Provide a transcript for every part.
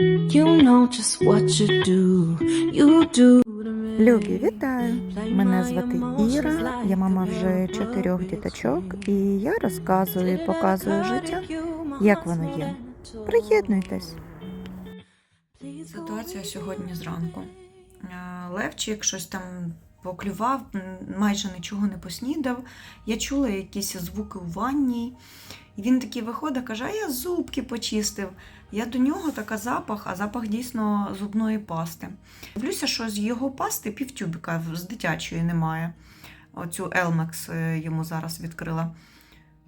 You know just what you do. You do. Любі, вітаю! Мене звати Іра, я мама вже чотирьох діточок, і я розказую і показую життя, як воно є. Приєднуйтесь. Ситуація сьогодні зранку. Е, Левчик щось там поклював, майже нічого не поснідав. Я чула якісь звуки у ванні. І він такий виходить, каже: а я зубки почистив. Я до нього така запах, а запах дійсно зубної пасти. Дивлюся, що з його пасти півтюбика з дитячої немає. Оцю Elmex е, йому зараз відкрила.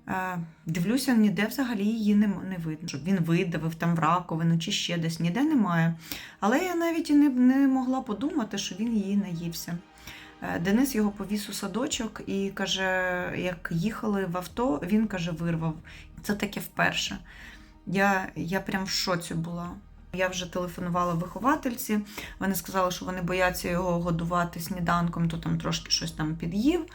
Е, Дивлюся, ніде взагалі її не, не видно. Щоб він видавив там в раковину чи ще десь, ніде немає. Але я навіть і не, не могла подумати, що він її наївся. Е, Денис його повіз у садочок і каже, як їхали в авто, він каже, вирвав. Це таке вперше. Я, я прям в шоці була. Я вже телефонувала виховательці. Вони сказали, що вони бояться його годувати сніданком, то там трошки щось там під'їв.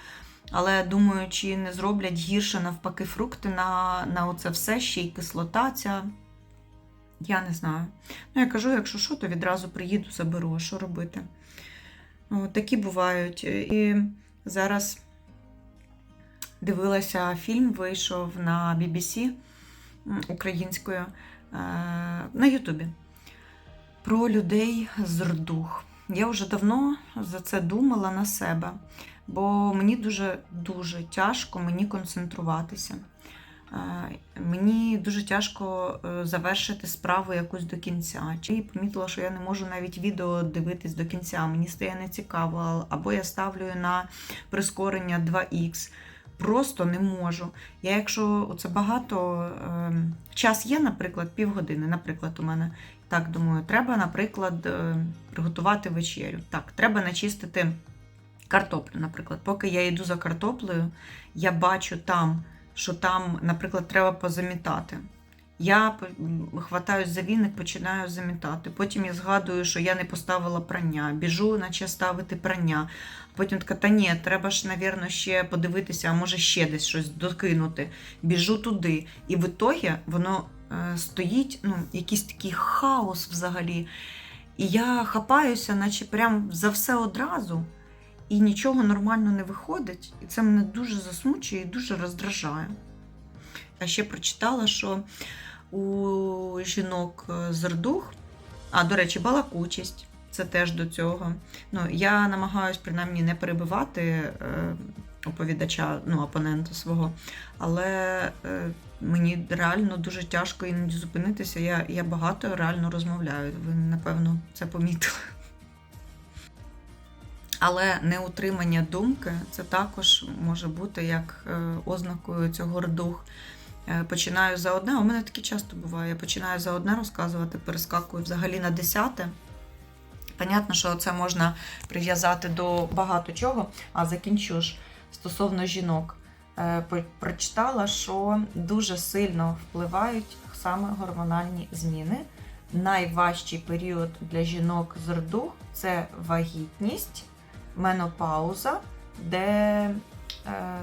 Але думаю, чи не зроблять гірше навпаки фрукти на, на оце все, ще й кислота ця. Я не знаю. Ну, я кажу, якщо що, то відразу приїду, заберу, а що робити. Ну, такі бувають. І зараз дивилася фільм, вийшов на BBC українською е, на Ютубі про людей з рдух. Я вже давно за це думала на себе, бо мені дуже дуже тяжко мені концентруватися. Е, Мені дуже тяжко е, завершити справу якусь до кінця. Чи помітила, що я не можу навіть відео дивитись до кінця. Мені стає нецікаво, або я ставлю на прискорення 2х. Просто не можу. Я, якщо це багато, е, час є, наприклад, півгодини, наприклад, у мене. Так, думаю, треба, наприклад, е, приготувати вечерю. Так, треба начистити картоплю, наприклад. Поки я йду за картоплею, я бачу там, що там, наприклад, треба позамітати. Я хватаюсь за віник, починаю замітати. Потім я згадую, що я не поставила прання, біжу, наче ставити прання. Потім така, та ні, треба ж, навірно, ще подивитися, а може ще десь щось докинути. Біжу туди. І в ітогі воно е, стоїть, ну, якийсь такий хаос взагалі. І я хапаюся, наче прям за все одразу, і нічого нормально не виходить. І це мене дуже засмучує і дуже роздражає. Я ще прочитала, що у жінок е, з рдух, а до речі, балакучість. Це теж до цього. Ну, я намагаюсь принаймні не перебивати е, оповідача, ну, опонента свого, але е, мені реально дуже тяжко іноді зупинитися. Я, я багато реально розмовляю. Ви, напевно, це помітили. Але неутримання думки це також може бути як ознакою цього рдух. Е, Починаю за одне, у мене таке часто буває. Я починаю за одне розказувати, перескакую взагалі на десяте. Понятно, що це можна прив'язати до багато чого, а закінчу ж стосовно жінок. Е, Прочитала, що дуже сильно впливають саме гормональні зміни. Найважчий період для жінок з рдух це вагітність, менопауза, де е,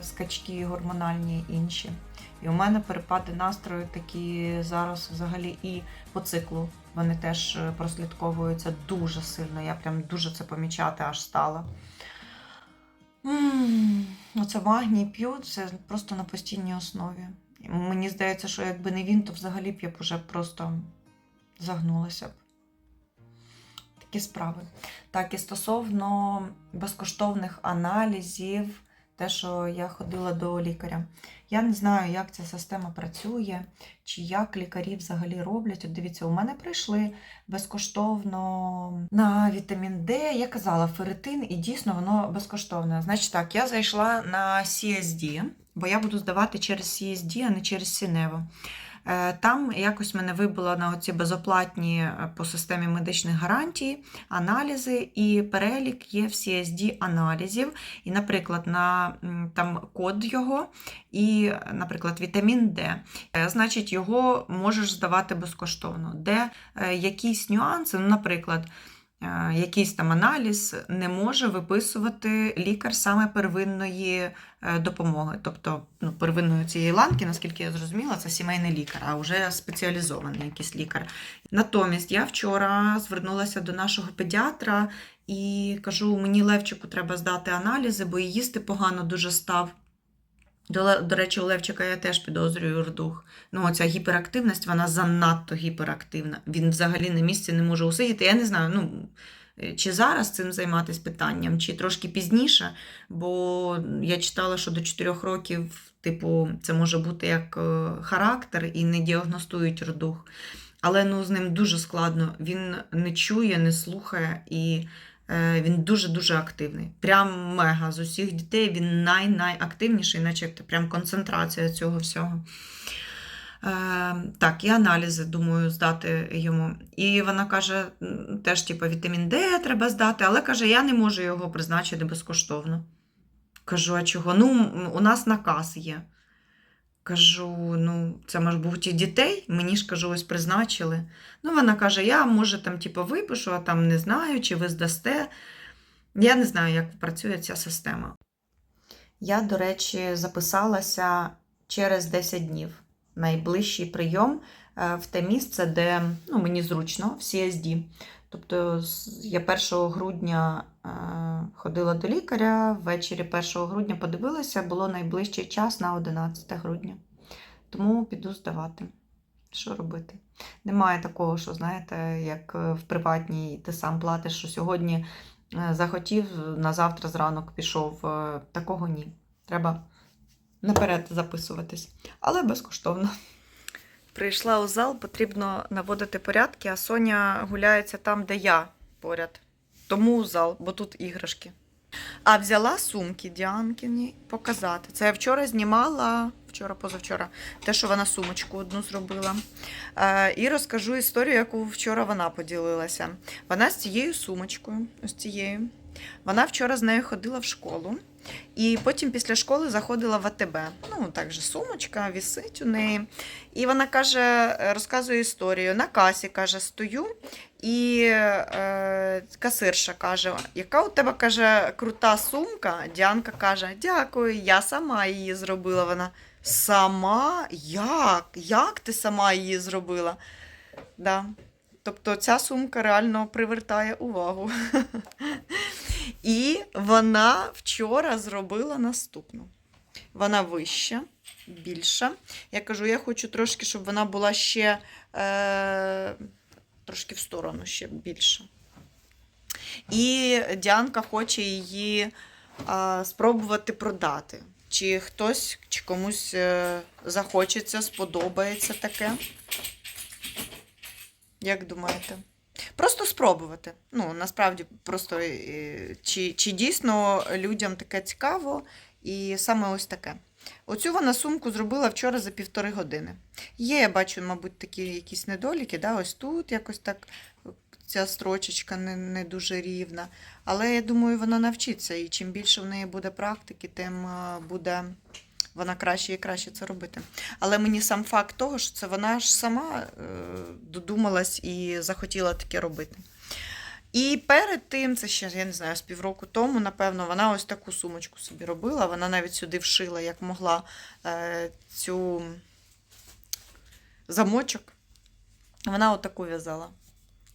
скачки гормональні інші. І у мене перепади настрою такі зараз взагалі і по циклу. Вони теж е, прослідковуються дуже сильно. Я прям дуже це помічати аж стала. Оце магній п'ю, це просто на постійній основі. Мені здається, що якби не він, то взагалі б я б уже просто загнулася б. Такі справи. Так, і стосовно безкоштовних аналізів, те, що я ходила до лікаря. Я не знаю, як ця система працює, чи як лікарі взагалі роблять. От дивіться, у мене прийшли безкоштовно на вітамін Д. Я казала ферритин, і дійсно воно безкоштовне. Значить так, я зайшла на CSD, бо я буду здавати через CSD, а не через Сінево. Е, Там якось мене вибило на оці безоплатні е, по системі медичних гарантій аналізи, і перелік є в CSD аналізів. І, наприклад, на там код його, і, наприклад, вітамін Д. Е, Значить, його можеш здавати безкоштовно. Де якісь нюанси, ну, наприклад. Е, якийсь там аналіз не може виписувати лікар саме первинної е, допомоги. Тобто ну, первинної цієї ланки, наскільки я зрозуміла, це сімейний лікар, а вже спеціалізований якийсь лікар. Натомість я вчора звернулася до нашого педіатра і кажу: мені Левчику треба здати аналізи, бо їсти погано дуже став. До, до речі, у Левчика я теж підозрюю рдух. Ну, оця гіперактивність, вона занадто гіперактивна. Він взагалі на місці не може усидіти. Я не знаю, ну, е, чи зараз цим займатися питанням, чи трошки пізніше, бо я читала, що до 4 років, типу, це може бути як е, характер і не діагностують рдух. Але ну, з ним дуже складно. Він не чує, не слухає і він дуже-дуже активний. Прям мега з усіх дітей він най-найактивніший, наче прям концентрація цього всього. Е, так, і аналізи, думаю, здати йому. І вона каже, теж типу, вітамін Д треба здати, але каже, я не можу його призначити безкоштовно. Кажу, а чого? Ну, у нас наказ є. Кажу, ну, це може бути дітей, мені ж кажу, ось призначили. Ну, вона каже, я може там, типу, випишу, а там не знаю, чи ви здасте. Я не знаю, як працює ця система. Я, до речі, записалася через 10 днів. Найближчий прийом е, в те місце, де ну, мені зручно, в CSD. Тобто я 1 грудня ходила до лікаря, ввечері 1 грудня подивилася, було найближчий час на 11 грудня. Тому піду здавати. Що робити? Немає такого, що, знаєте, як е, в приватній ти сам платиш, що сьогодні е, захотів, на завтра зранок пішов. Е, Такого ні. Треба наперед записуватись, але безкоштовно. Прийшла у зал, потрібно наводити порядки, а Соня гуляється там, де я поряд. Тому зал, бо тут іграшки. А взяла сумки Діанкіні показати. Це я вчора знімала, вчора, позавчора, те, що вона сумочку одну зробила. Е, і розкажу історію, яку вчора вона поділилася. Вона з цією сумочкою, ось цією. Вона вчора з нею ходила в школу. І потім після школи заходила в АТБ. Ну, так же сумочка вісить у неї. І вона каже, розказує історію. На касі каже, стою, і е, касирша каже: яка у тебе каже, крута сумка? Діанка каже: Дякую, я сама її зробила. Вона сама? Як? Як ти сама її зробила? Да. Тобто ця сумка реально привертає увагу. І вона вчора зробила наступну. Вона вища, більша. Я кажу, я хочу трошки, щоб вона була ще е, трошки в сторону, ще більша. І Діанка хоче її е, спробувати продати. Чи хтось, чи комусь е, захочеться, сподобається таке. Як думаєте? Просто спробувати. Ну, насправді, просто е, чи, чи дійсно людям таке цікаво, і саме ось таке. Оцю вона сумку зробила вчора за півтори години. Є, я бачу, мабуть, такі якісь недоліки, да? ось тут якось так ця строчечка не, не дуже рівна. Але я думаю, вона навчиться, і чим більше в неї буде практики, тим е, буде вона краще і краще це робити. Але мені сам факт того, що це вона ж сама е, додумалась і захотіла таке робити. І перед тим, це ще, я не знаю, з півроку тому, напевно, вона ось таку сумочку собі робила. Вона навіть сюди вшила, як могла, е, цю замочок. Вона отаку в'язала.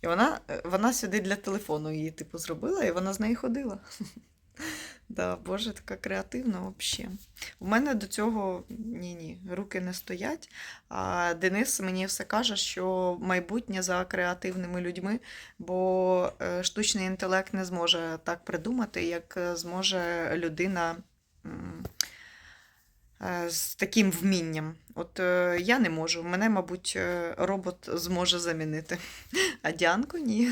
І вона, е, вона сюди для телефону її, типу, зробила, і вона з нею ходила. Да, Боже, така креативна взагалі. У мене до цього ні-ні, руки не стоять. А Денис мені все каже, що майбутнє за креативними людьми, бо е, штучний інтелект не зможе так придумати, як е, зможе людина е, з таким вмінням. От я не можу. Мене, мабуть, робот зможе замінити. А Діанку ні.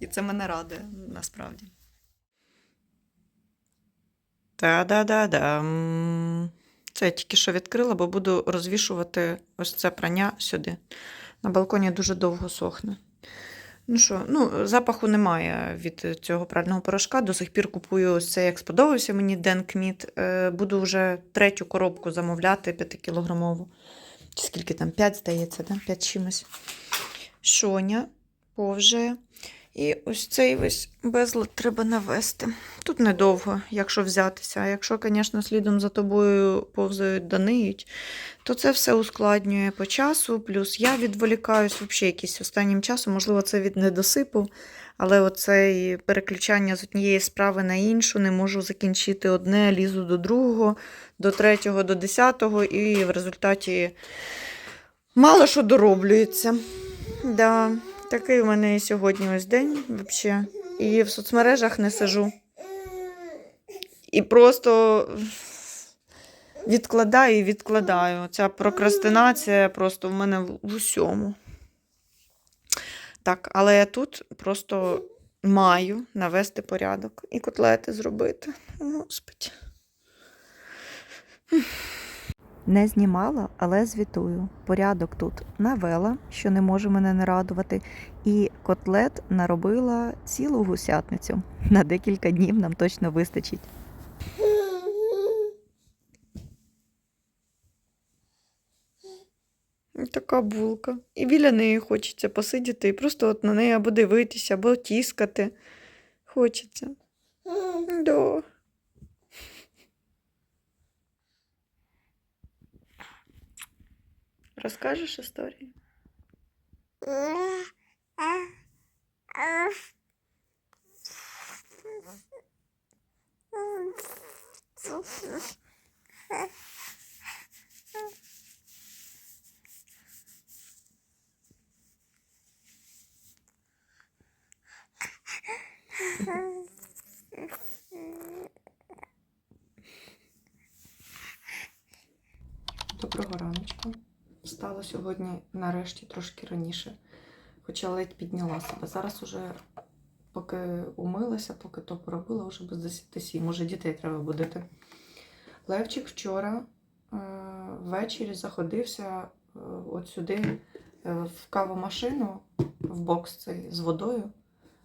І це мене радує насправді. Та-да-да-да. Це я тільки що відкрила, бо буду розвішувати ось це прання сюди. На балконі дуже довго сохне. Ну що, ну, запаху немає від цього прального порошка. До сих пір купую ось це, як сподобався мені Ден Кміт. Буду вже третю коробку замовляти 5-кілограмову. Чи скільки там? 5, здається, да? 5 чимось. Шоня повже. І ось цей весь безлад треба навести. Тут недовго, якщо взятися. А якщо, звісно, слідом за тобою повзають да ниють, то це все ускладнює по часу. Плюс я відволікаюсь взагалі якийсь останнім часом, можливо, це від недосипу. Але оце переключання з однієї справи на іншу, не можу закінчити одне, лізу до другого, до третього, до десятого, і в результаті мало що дороблюється. Да, такий у мене і сьогодні ось день взагалі. І в соцмережах не сижу. І просто відкладаю і відкладаю. Ця прокрастинація просто в мене в усьому. Так, але я тут просто маю навести порядок і котлети зробити. Господи. Не знімала, але звітую. Порядок тут навела, що не може мене не радувати, і котлет наробила цілу гусятницю. На декілька днів нам точно вистачить. Така булка. І біля неї хочеться посидіти і просто от на неї або дивитися, або тіскати. Хочеться. Да. Розкажеш історію? Сьогодні нарешті трошки раніше, хоча ледь підняла себе. Зараз уже, поки умилася, поки то поробила, вже без 10 сім. Може, дітей треба будити. Левчик вчора е, ввечері заходився е, от сюди е, в кавомашину, в бокс цей з водою,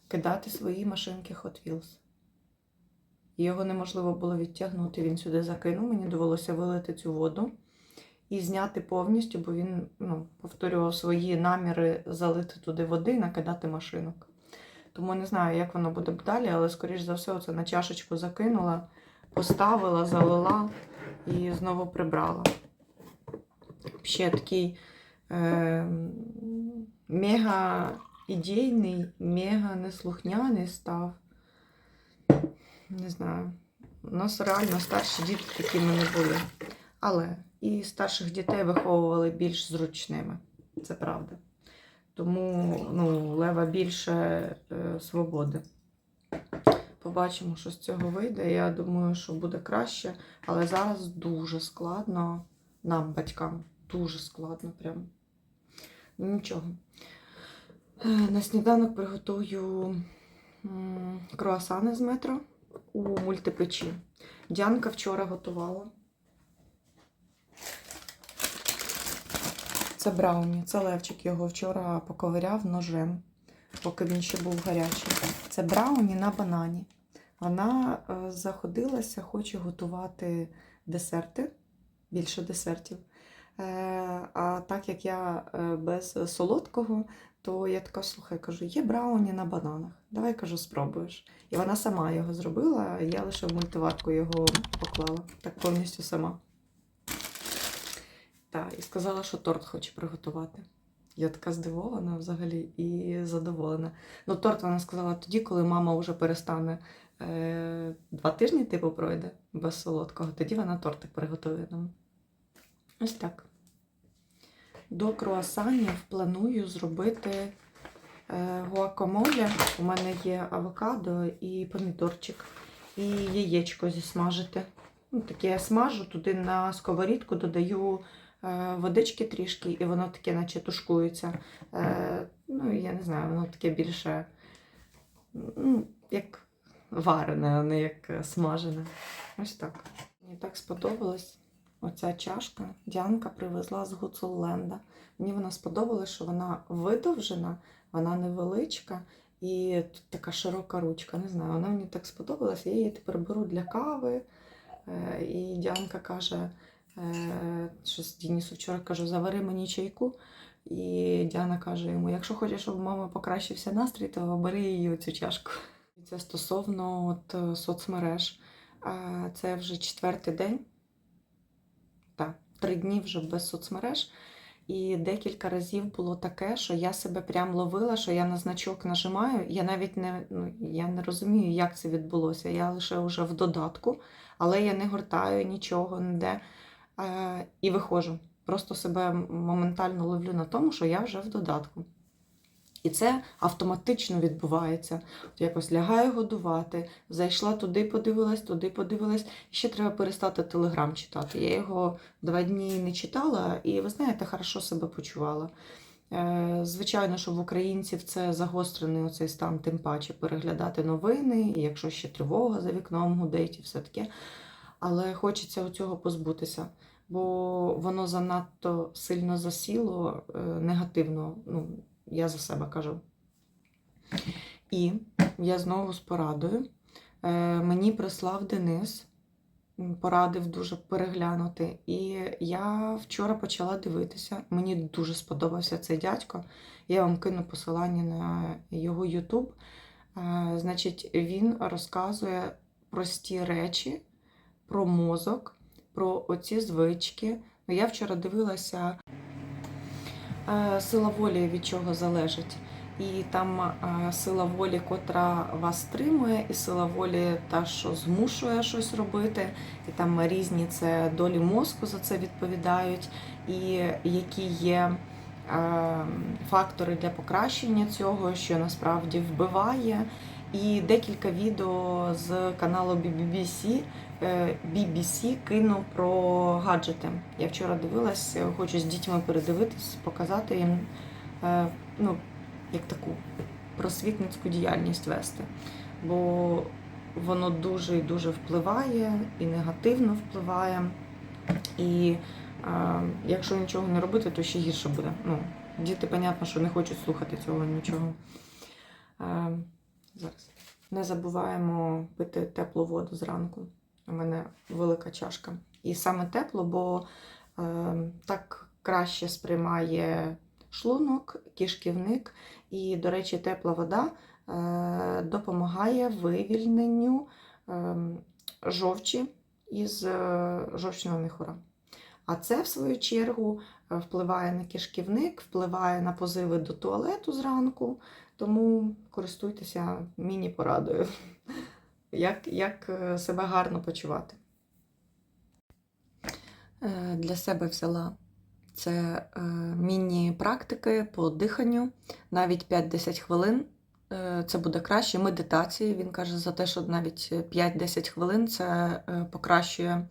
кидати свої машинки Hot Wheels. Його неможливо було відтягнути, він сюди закинув, мені довелося вилити цю воду і зняти повністю, бо він ну, повторював свої наміри залити туди води і накидати машинок. Тому не знаю, як воно буде далі, але, скоріш за все, це на чашечку закинула, поставила, залила і знову прибрала. Ще такий е, мега ідейний, мега неслухняний став. Не знаю. У нас реально старші дітки такими не були. Але і старших дітей виховували більш зручними. Це правда. Тому ну, лева більше е, свободи. Побачимо, що з цього вийде. Я думаю, що буде краще, але зараз дуже складно нам, батькам. Дуже складно прям. Нічого. Е, На сніданок приготую круасани з метро у мультипечі. Дянка вчора готувала. Це брауні. Це Левчик його вчора поковиряв ножем, поки він ще був гарячий. Це брауні на банані. Вона е, заходилася, хоче готувати десерти, більше десертів. Е, а так як я е, без солодкого, то я така слухай, кажу, є брауні на бананах. Давай кажу, спробуєш. І вона сама його зробила, я лише в мультиварку його поклала. Так повністю сама. Так, і сказала, що торт хоче приготувати. Я така здивована взагалі і задоволена. Ну, торт вона сказала тоді, коли мама вже перестане е, два тижні, типу, пройде без солодкого, тоді вона тортик приготує нам. Ось так. До круасанів планую зробити е, гуакамоле. У мене є авокадо і помідорчик, і яєчко зісмажити. Ну, таке я смажу, туди на сковорідку додаю водички трішки, і воно таке, наче тушкується. Е, ну, я не знаю, воно таке більше ну, як варене, а не як е, смажене. Ось так. Мені так сподобалось. Оця чашка Діанка привезла з Гуцулленда. Мені вона сподобалась, що вона видовжена, вона невеличка і тут така широка ручка. Не знаю, вона мені так сподобалась. Я її тепер беру для кави. Е, І Діанка каже, е, що з Дінісу вчора кажу, завари мені чайку, І Діана каже йому: якщо хочеш, щоб у мами покращився настрій, то бери її цю чашку. Це стосовно от, е, соцмереж. Це вже четвертий день. Так, три дні вже без соцмереж. І декілька разів було таке, що я себе прям ловила, що я на значок нажимаю. Я навіть не, ну, я не розумію, як це відбулося. Я лише вже в додатку, але я не гортаю нічого ніде і виходжу. Просто себе моментально ловлю на тому, що я вже в додатку. І це автоматично відбувається. От якось лягаю годувати, зайшла туди, подивилась, туди подивилась. І ще треба перестати телеграм читати. Я його два дні не читала, і ви знаєте, хорошо себе почувала. Е, Звичайно, що в українців це загострений оцей стан, тим паче переглядати новини, і якщо ще тривога за вікном гудить і все таке. Але хочеться цього позбутися, бо воно занадто сильно засіло е, негативно. Ну, я за себе кажу. І я знову з порадою. Е, мені прислав Денис, порадив дуже переглянути. І я вчора почала дивитися. Мені дуже сподобався цей дядько. Я вам кину посилання на його YouTube. Е, значить, він розказує прості речі про мозок, про оці звички. Ну, Я вчора дивилася е, сила волі від чого залежить. І там е, сила волі, котра вас стримує, і сила волі та, що змушує щось робити. І там різні це долі мозку за це відповідають, і які є е, фактори для покращення цього, що насправді вбиває. І декілька відео з каналу BBC, BBC кину про гаджети. Я вчора дивилась, хочу з дітьми передивитись, показати їм. е, Ну, як таку просвітницьку діяльність вести. Бо воно дуже і дуже впливає і негативно впливає. І е, якщо нічого не робити, то ще гірше буде. Ну, діти, понятно, що не хочуть слухати цього нічого. Е, зараз. Не забуваємо пити теплу воду зранку. У мене велика чашка. І саме тепло, бо е, так краще сприймає шлунок, кишківник. І, до речі, тепла вода е, допомагає вивільненню е, жовчі із е, жовчного міхура. А це, в свою чергу, е, впливає на кишківник, впливає на позиви до туалету зранку, тому користуйтеся міні-порадою, як, як е, себе гарно почувати. Е, Для себе взяла це е, міні-практики по диханню, навіть 5-10 хвилин. Це буде краще. Медитації. Він каже за те, що навіть 5-10 хвилин це покращує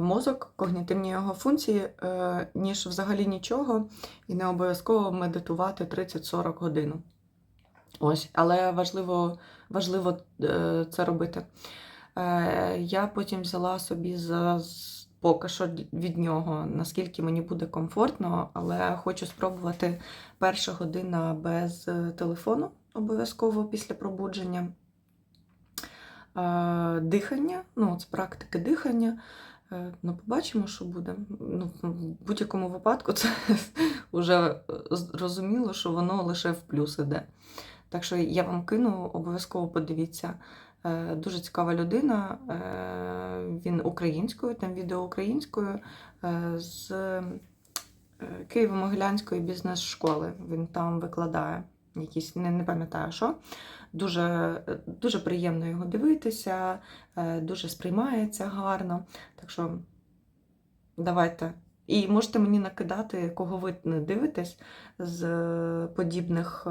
мозок, когнітивні його функції, ніж взагалі нічого, і не обов'язково медитувати 30-40 годин. Ось, але важливо, важливо е, це робити. Е, Я потім взяла собі за поки що від нього, наскільки мені буде комфортно, але хочу спробувати перша година без е, телефону, обов'язково після пробудження. Дихання, ну, от з практики дихання. Ну, побачимо, що буде. Ну, в будь-якому випадку це вже зрозуміло, що воно лише в плюс іде. Так що я вам кину, обов'язково подивіться. Е, Дуже цікава людина. е, Він українською, там відео українською е, з Києво-Могилянської бізнес-школи. Він там викладає якісь, не, не пам'ятаю що. Дуже, дуже приємно його дивитися, дуже сприймається гарно. Так що давайте. І можете мені накидати, кого ви не дивитесь з подібних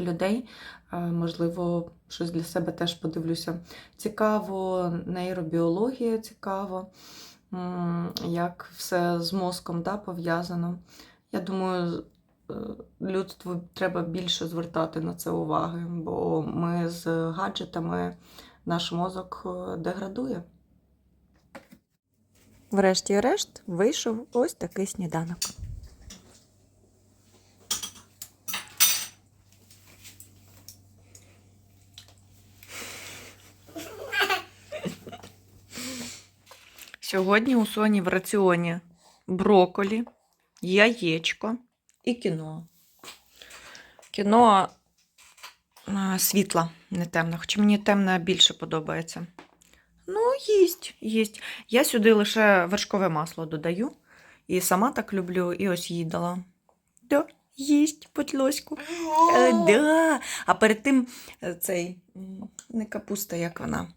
людей. Е, Можливо, щось для себе теж подивлюся. Цікаво, нейробіологія цікаво, як все з мозком да, пов'язано. Я думаю, е, людству треба більше звертати на це уваги, бо ми з гаджетами наш мозок е, деградує. Врешті-решт вийшов ось такий сніданок. Сьогодні у Соні в раціоні броколі, яєчко, і кіно. Кіно світла, не темне, хоча мені темне більше подобається. Ну, їсть, їсть. Я сюди лише вершкове масло додаю. І сама так люблю, і ось їй дала. Да, їсть потлоську. Е, да. А перед тим е, цей не капуста, як вона.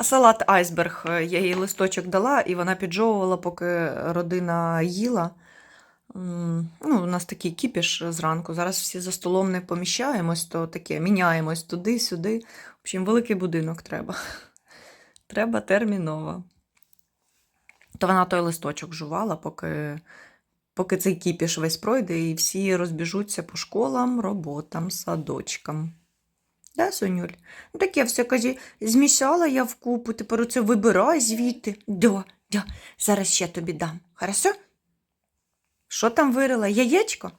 Салат айсберг. Е, Я їй листочок дала, і вона піджовувала, поки родина їла. Ну, у нас такий кіпіш зранку. Зараз всі за столом не поміщаємось, то таке міняємось туди-сюди. В общем, великий будинок треба. Треба терміново. То вона той листочок жувала, поки, поки цей кіпіш весь пройде, і всі розбіжуться по школам, роботам, садочкам. Да, Сонюль? Ну, таке все кажі, змішала я в купу, тепер оце вибирай звідти. Да, да, зараз ще тобі дам. Хорошо? Що там вирила? Яєчко?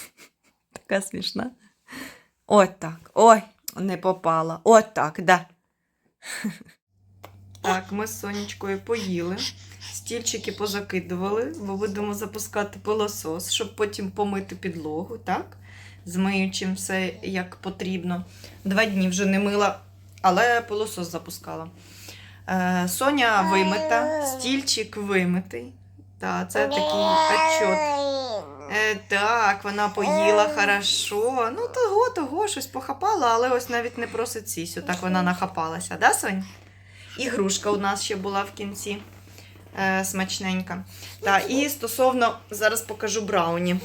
Така смішна. От так. Ой, не попала. От так, да. Так, ми з Сонечкою поїли. Стільчики позакидували, бо будемо запускати пилосос, щоб потім помити підлогу, так? З миючим все як потрібно. Два дні вже не мила, але пилосос запускала. Е, Соня вимита, стільчик вимитий. Та, це такий отчот. Е, так, вона поїла хорошо. Ну, того, того, щось похапала, але ось навіть не просить сісю. Так вона нахапалася, да, Сонь? Ігрушка у нас ще була в кінці. Е, смачненька. Та, і стосовно, зараз покажу брауні.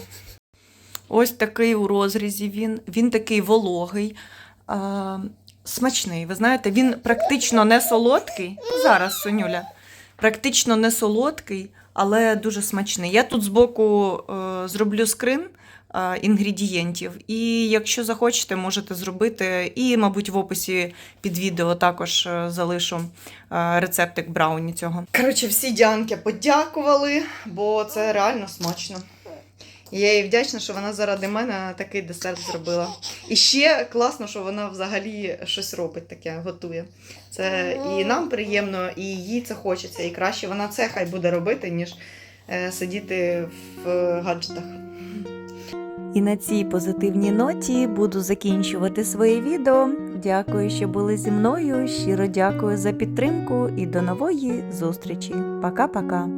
Ось такий у розрізі він. Він такий вологий, е, смачний. Ви знаєте, він практично не солодкий. Зараз, Сонюля, практично не солодкий, але дуже смачний. Я тут збоку е, зроблю скрин е, інгредієнтів, і якщо захочете, можете зробити. І, мабуть, в описі під відео також е, залишу е, рецептик брауні цього. Коротше, всі дянки подякували, бо це реально смачно. І Я їй вдячна, що вона заради мене такий десерт зробила. І ще класно, що вона взагалі щось робить таке, готує. Це і нам приємно, і їй це хочеться. І краще вона це хай буде робити, ніж е, сидіти в гаджетах. І на цій позитивній ноті буду закінчувати своє відео. Дякую, що були зі мною. Щиро дякую за підтримку і до нової зустрічі. Пока-пока.